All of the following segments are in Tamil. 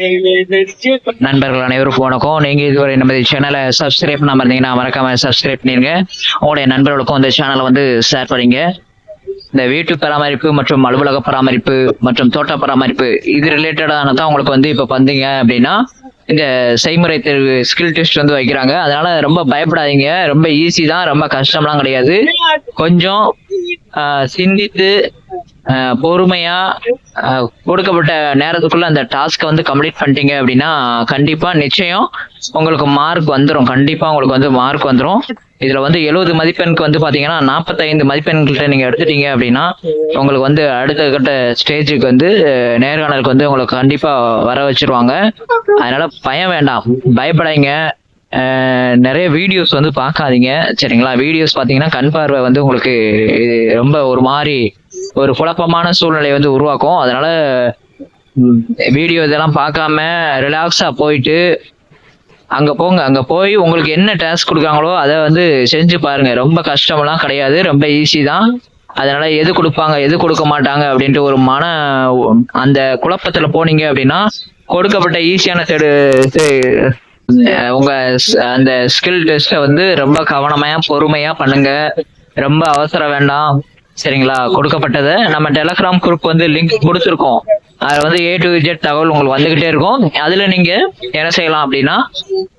நண்பர்கள் அனைவருக்கும் வணக்கம் நீங்க இதுவரை நமது சேனலை சப்ஸ்கிரைப் பண்ணாம இருந்தீங்கன்னா மறக்காம சப்ஸ்கிரைப் பண்ணிருங்க உங்களுடைய நண்பர்களுக்கும் இந்த சேனலை வந்து ஷேர் பண்ணுங்க இந்த வீட்டு பராமரிப்பு மற்றும் அலுவலக பராமரிப்பு மற்றும் தோட்ட பராமரிப்பு இது ரிலேட்டடான தான் உங்களுக்கு வந்து இப்போ வந்தீங்க அப்படின்னா இந்த செய்முறை தேர்வு ஸ்கில் டெஸ்ட் வந்து வைக்கிறாங்க அதனால ரொம்ப பயப்படாதீங்க ரொம்ப ஈஸி தான் ரொம்ப கஷ்டம்லாம் கிடையாது கொஞ்சம் சிந்தித்து பொறுமையா கொடுக்கப்பட்ட நேரத்துக்குள்ள அந்த டாஸ்க்கை வந்து கம்ப்ளீட் பண்ணிட்டீங்க அப்படின்னா கண்டிப்பா நிச்சயம் உங்களுக்கு மார்க் வந்துடும் கண்டிப்பா உங்களுக்கு வந்து மார்க் வந்துடும் இதுல வந்து எழுபது மதிப்பெண்க்கு வந்து பாத்தீங்கன்னா நாற்பத்தைந்து மதிப்பெண்கிட்ட நீங்க எடுத்துட்டீங்க அப்படின்னா உங்களுக்கு வந்து அடுத்த கட்ட ஸ்டேஜுக்கு வந்து நேர்காணலுக்கு வந்து உங்களுக்கு கண்டிப்பா வர வச்சிருவாங்க. அதனால பயம் வேண்டாம். பயப்படாதீங்க. நிறைய வீடியோஸ் வந்து பார்க்காதீங்க. சரிங்களா? வீடியோஸ் பார்த்தீங்கன்னா கண் பார்வை வந்து உங்களுக்கு ரொம்ப ஒரு மாதிரி ஒரு குழப்பமான சூழ்நிலையை வந்து உருவாக்கும். அதனால வீடியோ இதெல்லாம் பார்க்காம ரிலாக்ஸாக போயிட்டு அங்கே போங்க. அங்கே போய் உங்களுக்கு என்ன டாஸ்க் கொடுக்காங்களோ அதை வந்து செஞ்சு பாருங்க. ரொம்ப கஷ்டமெல்லாம் கிடையாது. ரொம்ப ஈஸி தான். அதனால எது கொடுப்பாங்க எது கொடுக்க மாட்டாங்க அப்படின்ட்டு ஒரு மன அந்த குழப்பத்தில் போனீங்க அப்படின்னா கொடுக்கப்பட்ட ஈஸியான தேடு உங்க அந்த ஸ்கில் டெஸ்ட்டை வந்து ரொம்ப கவனமையா பொறுமையா பண்ணுங்க. ரொம்ப அவசரம் வேண்டாம். சரிங்களா? கொடுக்கப்பட்டதை. நம்ம டெலகிராம் குரூப் வந்து லிங்க் கொடுத்துருக்கோம். அதுல வந்து ஏ டு ஜெட் தகவல் உங்களுக்கு வந்துகிட்டே இருக்கும். அதுல நீங்க என்ன செய்யலாம் அப்படின்னா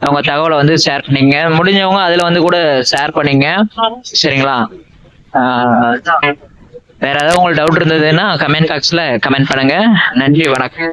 உங்க தகவலை வந்து ஷேர் பண்ணீங்க. முடிஞ்சவங்க அதுல வந்து கூட ஷேர் பண்ணீங்க. சரிங்களா? வேற ஏதாவது உங்களுக்கு டவுட் இருந்ததுன்னா கமெண்ட் பாக்ஸ்ல கமெண்ட் பண்ணுங்க. நன்றி வணக்கம்.